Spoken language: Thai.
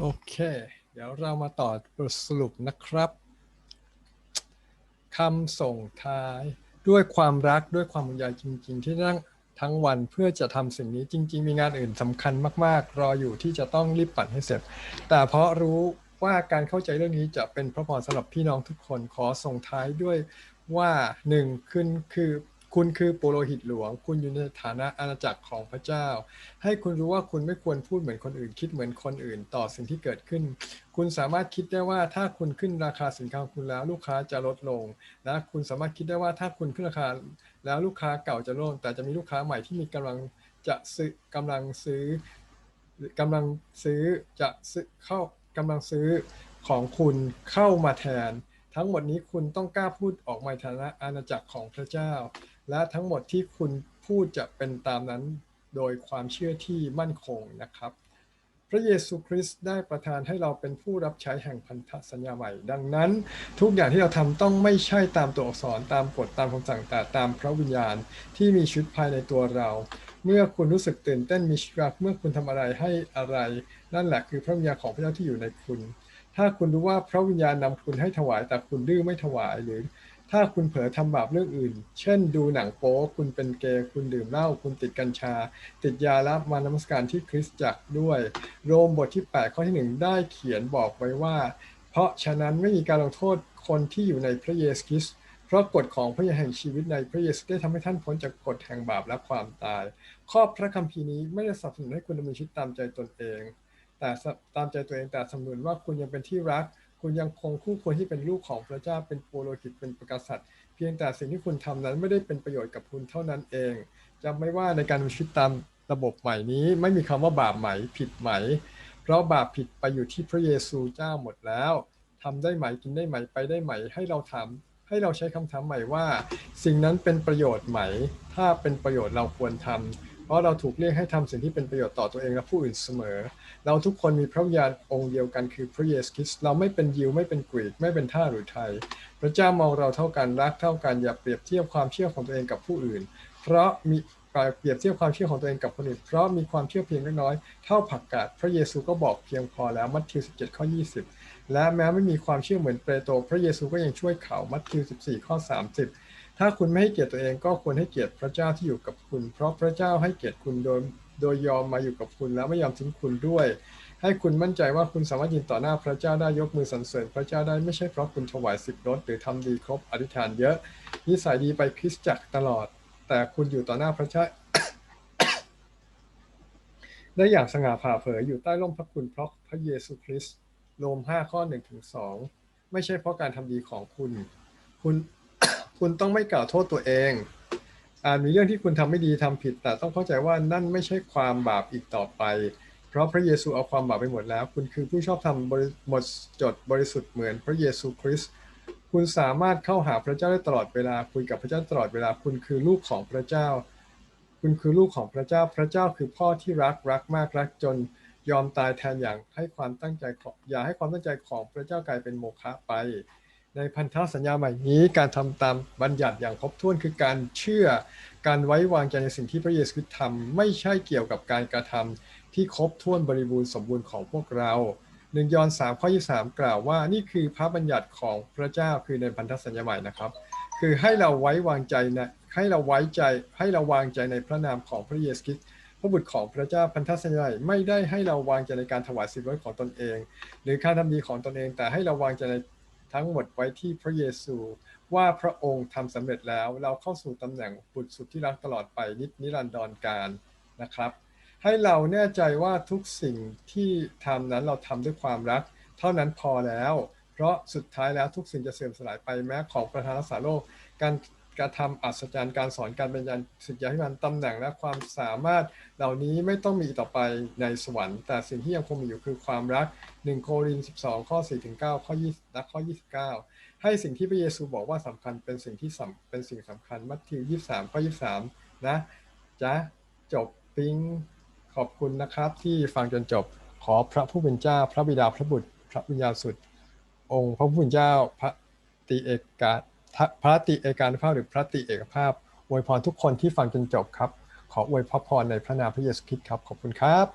โอเค เดี๋ยวเรามาต่อบทสรุปนะครับคำส่งท้ายด้วยความรักด้วยความห่วงใยจริง ๆ ที่นั่งทั้งวันเพื่อจะทำสิ่งนี้จริง ๆ มีงานอื่นสำคัญมาก ๆ รออยู่ที่จะต้องรีบปั่นให้เสร็จ แต่เพราะรู้ว่าการเข้าใจเรื่องนี้จะเป็นพระพรสำหรับพี่น้องทุกคนขอส่งท้ายด้วยว่าหนึ่งคุณคือ คุณคือปุโรหิตหลวง คุณอยู่ในฐานะอาณาจักรของพระเจ้า ให้คุณรู้ว่าคุณไม่ควรพูดเหมือนคนอื่น คิดเหมือนคนอื่น ต่อสิ่งที่เกิดขึ้น คุณสามารถคิดได้ว่าถ้าคุณขึ้นราคาสินค้าคุณแล้วลูกค้าจะลดลงและคุณสามารถคิดได้ว่าถ้าคุณขึ้นราคาแล้วลูกค้าเก่าจะลดลงแต่จะมีลูกค้าใหม่ที่มีกำลังจะซื้อกำลังซื้อกำลังซื้อจะซื้อเข้ากำลังซื้อของคุณเข้ามาแทน ทั้งหมดนี้คุณต้องกล้าพูดออกมาในฐานะอาณาจักรของพระเจ้า และทั้งหมดที่คุณพูดจะเป็นตามนั้นโดยความเชื่อที่มั่นคงนะครับ พระเยซูคริสต์ได้ประทานให้เราเป็นผู้รับใช้แห่งพันธสัญญาใหม่ ดังนั้น ทุกอย่างที่เราทำต้องไม่ใช่ตามตัวอักษรตามกฎตามคำสั่งแต่ตามพระวิญญาณที่มีชีวิตภายในตัวเรา เมื่อคุณรู้สึกตื่นเต้นมีชีวิตเมื่อคุณทำอะไรให้อะไร นั่นแหละคือพระวิญญาณของพระเจ้าที่อยู่ในคุณ ถ้าคุณรู้ว่าพระวิญญาณนำคุณให้ถวายแต่คุณดื้อไม่ถวายหรือ ถ้าคุณเผลอทำบาปเรื่องอื่น เช่น ดูหนังโป๊คุณเป็นเกย์ คุณดื่มเหล้า คุณติดกัญชา ติดยาและมานมัสการที่คริสตจักรด้วย โรมบทที่ 8 ข้อที่ 1 ได้เขียนบอกไว้ว่า เพราะฉะนั้นไม่มีการลงโทษคนที่อยู่ในพระเยซูคริสต์เพราะกฎของพระยาแห่งชีวิตในพระเยซูได้ทำให้ท่านพ้นจากกฎแห่งบาปและความตาย ข้อพระคัมภีร์นี้ไม่ได้สนับสนุนให้คุณดำเนินชีวิตตามใจตนเอง แต่ตามใจตัวเองแต่สำนุนว่าคุณยังเป็นที่รัก คุณยังคงคู่ควรที่เป็นลูกของพระเจ้าเป็นโปโลหิตเป็นประกษัตริย์เพียงแต่สิ่งที่คุณทำนั้นไม่ได้เป็นประโยชน์กับคุณเท่านั้นเองจำไม่ว่าในการดำเนินชีวิตตามระบบใหม่นี้ไม่มีคำว่าบาปไหม่ผิดไหม่เพราะบาปผิดไปอยู่ที่พระเยซูเจ้าหมดแล้วทำได้ไหมกินได้ไหมไปได้ไหมให้เราถามให้เราใช้คำถามใหม่ว่า สิ่งนั้นเป็นประโยชน์ไหม ถ้าเป็นประโยชน์เราควรทำ เพราะเราถูกเรียกให้ทำสิ่งที่เป็นประโยชน์ต่อตัวเองและผู้อื่นเสมอ เราทุกคนมีพระวิญญาณองค์เดียวกันคือพระเยซูคริสต์เราไม่เป็นยิวไม่เป็นกรีกไม่เป็นท่าหรือไทย พระเจ้ามองเราเท่ากันรักเท่ากันอย่าเปรียบเทียบความเชื่อของตัวเองกับผู้อื่น เพราะมีเปรียบเทียบความเชื่อของตัวเองกับคนอื่นเพราะมีความเชื่อเพียงเล็กน้อยเท่าผักกาดพระเยซูก็บอกเพียงพอแล้วมัทธิว 17 ข้อ 20 และแม้ไม่มีความเชื่อเหมือนเปโตรพระเยซูก็ยังช่วยเขามัทธิว 14 ข้อ 30 ถ้าคุณไม่ให้เกียรติตัวเองก็ควรให้เกียรติพระเจ้าที่อยู่กับคุณ เพราะพระเจ้าให้เกียรติคุณโดยโดยยอมมาอยู่กับคุณแล้วไม่ยอมทิ้งคุณด้วย ให้คุณมั่นใจว่าคุณสามารถยืนต่อหน้าพระเจ้าได้ยกมือสรรเสริญพระเจ้าได้ไม่ใช่เพราะคุณถวายสิบรถหรือทำดีครบอธิษฐานเยอะนิสัยดีไปคริสตจักรตลอด แต่คุณอยู่ต่อหน้าพระเจ้าได้อย่างสง่าผ่าเผยอยู่ใต้ร่มพระคุณเพราะพระเยซูคริสต์โรม5ข้อ1ถึง2ไม่ใช่เพราะการทำดีของคุณ คุณ คุณต้องไม่กล่าวโทษตัวเองอาจมีเรื่องที่คุณทำไม่ดีทำผิด แต่ต้องเข้าใจว่านั่นไม่ใช่ความบาปอีกต่อไป เพราะพระเยซูเอาความบาปไปหมดแล้ว คุณคือผู้ชอบทำหมดจดบริสุทธิ์เหมือนพระเยซูคริสต์คุณสามารถเข้าหาพระเจ้าได้ตลอดเวลาคุยกับพระเจ้าตลอดเวลา คุณคือลูกของพระเจ้า คุณคือลูกของพระเจ้า พระเจ้าคือพ่อที่รักรักมากรักจนยอมตายแทนอย่างให้ความตั้งใจองอย่าให้ความตั้งใจของพระเจ้ากลายเป็นโมฆะไป ในพันธสัญญาใหม่นี้การทำตามบัญญัติอย่างครบถ้วนคือการเชื่อ การไว้วางใจในสิ่งที่พระเยซูคริสต์ทำไม่ใช่เกี่ยวกับการกระทำที่ครบถ้วนบริบูรณ์สมบูรณ์ของพวกเราหนึ่งยอห์นสามข้อยี่สามกล่าวว่านี่คือพระบัญญัติของพระเจ้าคือในพันธสัญญาใหม่นะครับ คือให้เราไว้วางใจนะให้เราไว้ใจให้เราวางใจในพระนามของพระเยซูคริสต์พระบุตรของพระเจ้าพันธสัญญาใหม่ไม่ได้ให้เราวางใจในการถวายสิบไว้ของตนเอง หรือการทำดีของตนเอง แต่ให้เราวางใจใน ทั้งหมดไว้ที่พระเยซู ว่าพระองค์ทำสำเร็จแล้ว เราเข้าสู่ตำแหน่งบุตรสุดที่รักตลอดไปนินิรันดรการนะครับ ให้เราแน่ใจว่าทุกสิ่งที่ทำนั้นเราทำด้วยความรัก เท่านั้นพอแล้ว เพราะสุดท้ายแล้วทุกสิ่งจะเสื่อมสลายไปแม้ของประธานรักษาโลกการ การทำอัศจรรย์การสอนการบรรยายสิทธิพิบาลตำแหน่งและความสามารถเหล่านี้ไม่ต้องมีต่อไปในสวรรค์ แต่สิ่งที่ยังคงมีอยู่คือความรัก 1 โครินธ์12 ข้อ4ถึง9ข้อ20และข้อ 29 ให้สิ่งที่พระเยซูบอกว่าสำคัญเป็นสิ่งที่เป็นสิ่งสำคัญมัทธิว 23 ข้อ 23 นะจ๊ะจบปิ้งขอบคุณนะครับ ที่ฟังจนจบขอพระผู้เป็นเจ้า พระบิดาพระบุตร พระวิญญาณสุด องค์พระผู้เป็นเจ้าพระติเอกา พระติเอกานุภาพหรือพระติเอกภาพอวยพรทุกคนที่ฟังจนจบครับ ขออวยพระพรในพระนามพระเยซูคริสต์ครับ ขอบคุณครับ